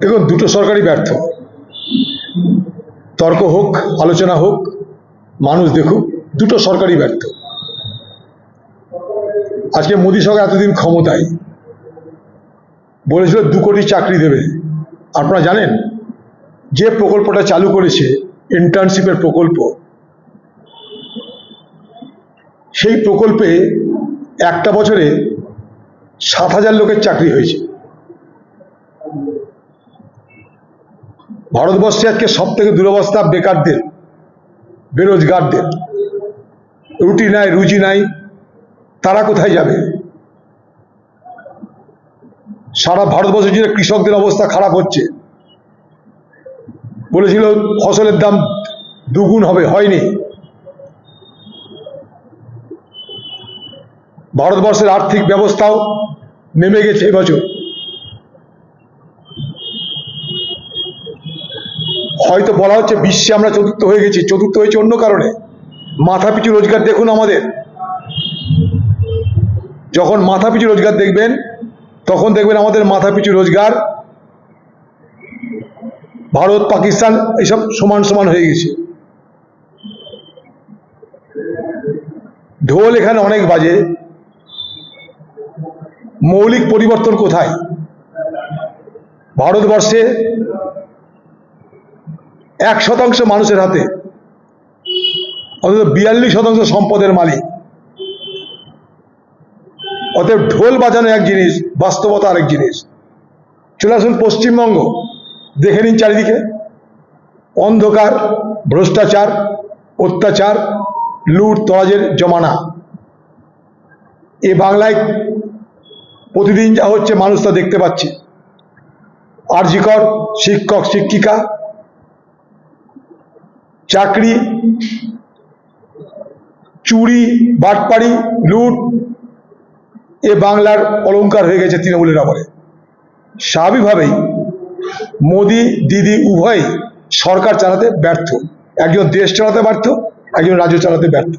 দেখুন, দুটো সরকারই ব্যর্থ। তর্ক হোক, আলোচনা হোক, মানুষ দেখুক, দুটো সরকারই ব্যর্থ। আজকে মোদী সরকার এতদিন ক্ষমতায়। বলেছিল দু কোটি চাকরি দেবে। আপনারা জানেন, যে প্রকল্পটা চালু করেছে ইন্টার্নশিপের প্রকল্প, সেই প্রকল্পে একটা বছরে সাত হাজার লোকের চাকরি হয়েছে। ভারতবর্ষে আজকে সব থেকে দুরবস্থা বেকারদের, বেরোজগারদের। রুটি নাই, রুজি নাই, তারা কোথায় যাবে? সারা ভারতবর্ষ জুড়ে কৃষকদের অবস্থা খারাপ হচ্ছে। বলেছিল ফসলের দাম দুগুণ হবে, হয়নি। ভারতবর্ষের আর্থিক ব্যবস্থাও নেমে গেছে এবছর। হয়তো বলা হচ্ছে বিশ্বে আমরা চতুর্থ হয়ে গেছি, চতুর্থ হয়েছে অন্য কারণে। মাথা পিছু রোজগার দেখুন আমাদের। যখন মাথা পিছু রোজগার দেখবেন, তখন দেখবেন আমাদের মাথা পিছু রোজগার ভারত, পাকিস্তান এইসব সমান সমান হয়ে গেছে। ঢোল এখানে অনেক বাজে। মৌলিক পরিবর্তন কোথায়? ভারতবর্ষে এক শতাংশ মানুষের হাতে। অন্তত বিয়াল্লিশ শতাংশ সম্পদের মালিক। অতএব ঢোল বাজানো এক জিনিস, বাস্তবতা আরেক জিনিস। চলে আসুন পশ্চিমবঙ্গ। দেখে নিন চারিদিকে। অন্ধকার, ভ্রষ্টাচার, অত্যাচার, লুট, তরাজের জমানা। এ বাংলায় প্রতিদিন যা হচ্ছে, মানুষ তা দেখতে পাচ্ছে। আরজিকর, শিক্ষক, শিক্ষিকা চাকরি, চুরি, বাটপাড়ি, লুট, এ বাংলার অলংকার হয়ে গেছে তৃণমূলের আমলে। স্বাভাবিকভাবেই মোদি, দিদি উভয়ই সরকার চালাতে ব্যর্থ। একজন দেশ চালাতে ব্যর্থ, একজন রাজ্য চালাতে ব্যর্থ।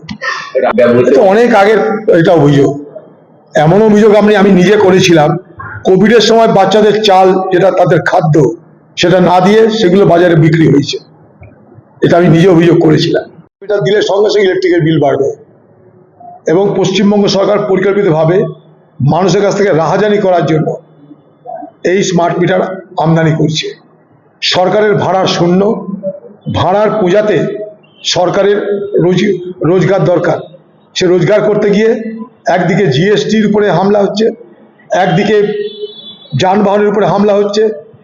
অনেক আগের এটা অভিযোগ। এমন অভিযোগ আমি আমি নিজে করেছিলাম। কোভিডের সময় বাচ্চাদের চাল, যেটা তাদের খাদ্য, সেটা না দিয়ে সেগুলো বাজারে বিক্রি হয়েছে। এটা আমি নিজে অভিযোগ করেছিলাম। এটা দিলে সঙ্গে সঙ্গে ইলেকট্রিকের বিল বাড়বে। এবং পশ্চিমবঙ্গ সরকার পরিকল্পিতভাবে মানুষের কাছ থেকে রাহাজানি করার জন্য এই স্মার্ট মিটার আমদানি করছে। সরকারের ভাড়া শূন্য ভাড়ার পূজাতে সরকারের রোজি রোজগার দরকার। সে রোজগার করতে গিয়ে একদিকে জিএসটির উপরে হামলা হচ্ছে একদিকে যানবাহনের উপরে হামলা হচ্ছে।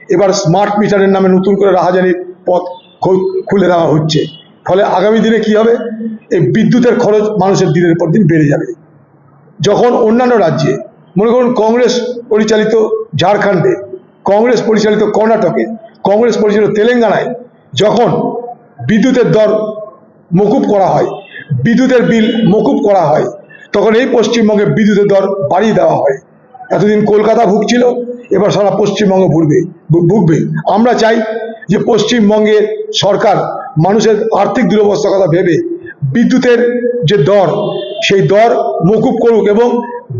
এবার স্মার্ট মিটারের নামে নতুন করে রাহাজানির পথ খুলে দেওয়া হচ্ছে। ফলে আগামী দিনে কি হবে? এই বিদ্যুতের খরচ মানুষের দিনের পর দিন বেড়ে যাবে। যখন অন্যান্য রাজ্যে, মনে করুন কংগ্রেস পরিচালিত ঝাড়খণ্ডে, কংগ্রেস পরিচালিত কর্ণাটকে, কংগ্রেস পরিচালিত তেলেঙ্গানায় যখন বিদ্যুতের দর মকুব করা হয়, বিদ্যুতের বিল মকুব করা হয়, তখন এই পশ্চিমবঙ্গে বিদ্যুতের দর বাড়িয়ে দেওয়া হয়। এতদিন কলকাতা ভুগছিল, এবার সারা পশ্চিমবঙ্গ ভুগবে ভুগবে। আমরা চাই যে পশ্চিমবঙ্গের সরকার মানুষের আর্থিক দুরবস্থার কথা ভেবে বিদ্যুতের যে দর, সেই দর মকুব করুক এবং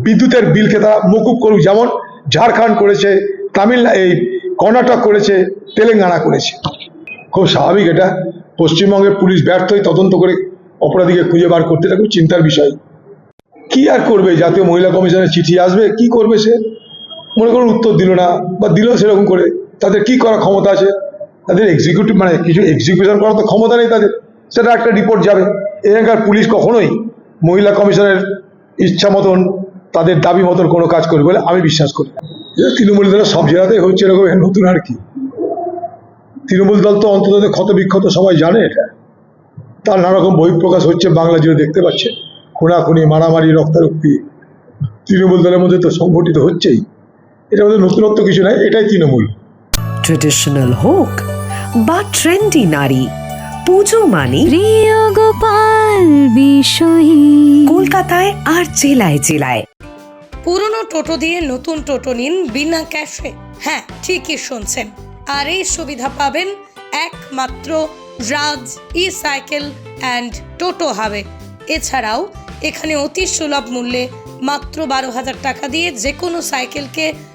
বিদ্যুতের বিলকে তারা মকুব করুক, যেমন ঝাড়খণ্ড করেছে তামিল এই কর্ণাটক করেছে, তেলেঙ্গানা করেছে। খুব স্বাভাবিক এটা। পশ্চিমবঙ্গের পুলিশ ব্যর্থ হয়ে তদন্ত করে অপরাধীকে খুঁজে বার করতে এটা চিন্তার বিষয়। কি আর করবে? জাতীয় মহিলা কমিশনের চিঠি আসবে, কি করবে সে? মনে করুন উত্তর দিল না, বা দিল সেরকম করে। তাদের কি করার ক্ষমতা আছে? তাদের এক্সিকিউটিভ মানে কিছু এক্সিকিউশন করার তো ক্ষমতা নেই তাদের। সেটা একটা রিপোর্ট যাবে। এখানকার পুলিশ কখনোই মহিলা কমিশনের ইচ্ছা মতন, তাদের দাবি মতন কোনো কাজ করবে বলে আমি বিশ্বাস করি তৃণমূল দলের সব জায়গাতেই হচ্ছে এরকম নতুন আর কি। তৃণমূল দল তো অন্তত ক্ষত বিক্ষত সবাই জানে এটা। তার নানা রকম বহিঃপ্রকাশ হচ্ছে, বাংলা জুড়ে দেখতে পাচ্ছে। খুনাখুনি, মারামারি, রক্তারক্তি তৃণমূল দলের মধ্যে তো সংঘটিত হচ্ছেই। এটা মধ্যে নতুনত্ব কিছু নাই, এটাই তৃণমূল। ট্রেডিশনাল হোক বা ট্রেন্ডি নারী। পুজো মানে প্রিয় গোপাল বিষয়ী। কলকাতায় আর জেলায় জেলায়। পুরনো টোটো দিয়ে নতুন টোটো নিন বিনা ক্যাশে। হ্যাঁ ঠিকই শুনছেন। আর এই সুবিধা পাবেন একমাত্র রাজ ই সাইকেল অ্যান্ড টোটো হাবে। এছাড়াও এখানে অতি সুলভ মূল্যে মাত্র বারো হাজার টাকা দিয়ে যে কোনো সাইকেলকে